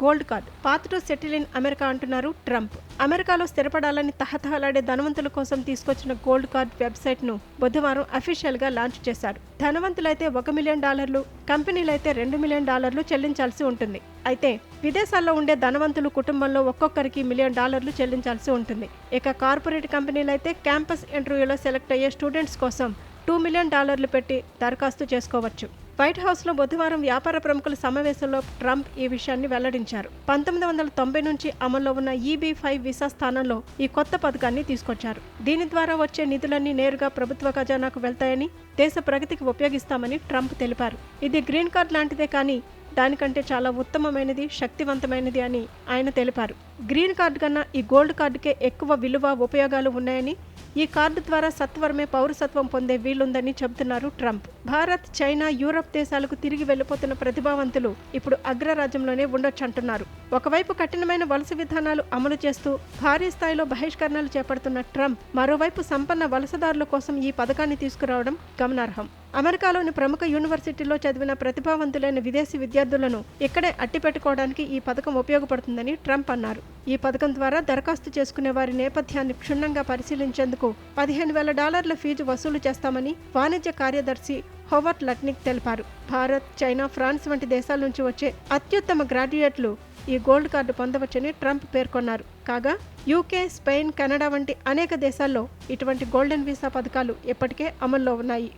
Gold card. Path to settle in America అంటున్నారు Trump. అమెరికాలో స్థిరపడాలని తహతహలాడే ధనవంతుల కోసం తీసుకొచ్చిన గోల్డ్ కార్డ్ వెబ్సైట్ను బుధవారం అఫీషియల్గా లాంచ్ చేశారు. ధనవంతులైతే ఒక మిలియన్ డాలర్లు కంపెనీలైతే రెండు మిలియన్ డాలర్లు చెల్లించాల్సి ఉంటుంది. అయితే విదేశాల్లో ఉండే ధనవంతులు కుటుంబంలో ఒక్కొక్కరికి మిలియన్ డాలర్లు చెల్లించాల్సి ఉంటుంది. ఇక కార్పొరేట్ కంపెనీలైతే క్యాంపస్ ఇంటర్వ్యూలో సెలెక్ట్ అయ్యే స్టూడెంట్స్ కోసం టూ మిలియన్ డాలర్లు పెట్టి దరఖాస్తు చేసుకోవచ్చు. వైట్ హౌస్లో బుధవారం వ్యాపార ప్రముఖుల సమావేశంలో ట్రంప్ ఈ విషయాన్ని వెల్లడించారు. పంతొమ్మిది వందల తొంభై నుంచి అమల్లో ఉన్న ఈబీ ఫైవ్ వీసా స్థానంలో ఈ కొత్త పథకాన్ని తీసుకొచ్చారు. దీని ద్వారా వచ్చే నిధులన్నీ నేరుగా ప్రభుత్వ ఖజానాకు వెళ్తాయని దేశ ప్రగతికి ఉపయోగిస్తామని ట్రంప్ తెలిపారు. ఇది గ్రీన్ కార్డ్ లాంటిదే కానీ దానికంటే చాలా ఉత్తమమైనది శక్తివంతమైనది అని ఆయన తెలిపారు. గ్రీన్ కార్డు కన్నా ఈ గోల్డ్ కార్డుకే ఎక్కువ విలువ ఉపయోగాలు ఉన్నాయని ఈ కార్డు ద్వారా సత్వరమే పౌరసత్వం పొందే వీలుందని చెబుతున్నారు ట్రంప్. భారత్ చైనా యూరప్ దేశాలకు తిరిగి వెళ్ళిపోతున్న ప్రతిభావంతులు ఇప్పుడు అగ్రరాజ్యంలోనే ఉండొచ్చంటున్నారు. ఒకవైపు కఠినమైన వలస విధానాలు అమలు చేస్తూ భారీ స్థాయిలో బహిష్కరణలు చేపడుతున్న ట్రంప్ మరోవైపు సంపన్న వలసదారుల కోసం ఈ పథకాన్ని తీసుకురావడం గమనార్హం. అమెరికాలోని ప్రముఖ యూనివర్సిటీలో చదివిన ప్రతిభావంతులైన విదేశీ విద్యార్థులను ఇక్కడే అట్టిపెట్టుకోవడానికి ఈ పథకం ఉపయోగపడుతుందని ట్రంప్ అన్నారు. ఈ పథకం ద్వారా దరఖాస్తు చేసుకునే వారి నేపథ్యాన్ని క్షుణ్ణంగా పరిశీలించేందుకు పదిహేను వేల డాలర్ల ఫీజు వసూలు చేస్తామని వాణిజ్య కార్యదర్శి హోవర్ట్ లట్నిక్ తెలిపారు. భారత్ చైనా ఫ్రాన్స్ వంటి దేశాల నుంచి వచ్చే అత్యుత్తమ గ్రాడ్యుయేట్లు ఈ గోల్డ్ కార్డు పొందవచ్చని ట్రంప్ పేర్కొన్నారు. కాగా యూకే స్పెయిన్ కెనడా వంటి అనేక దేశాల్లో ఇటువంటి గోల్డెన్ వీసా పథకాలు ఇప్పటికే అమల్లో ఉన్నాయి.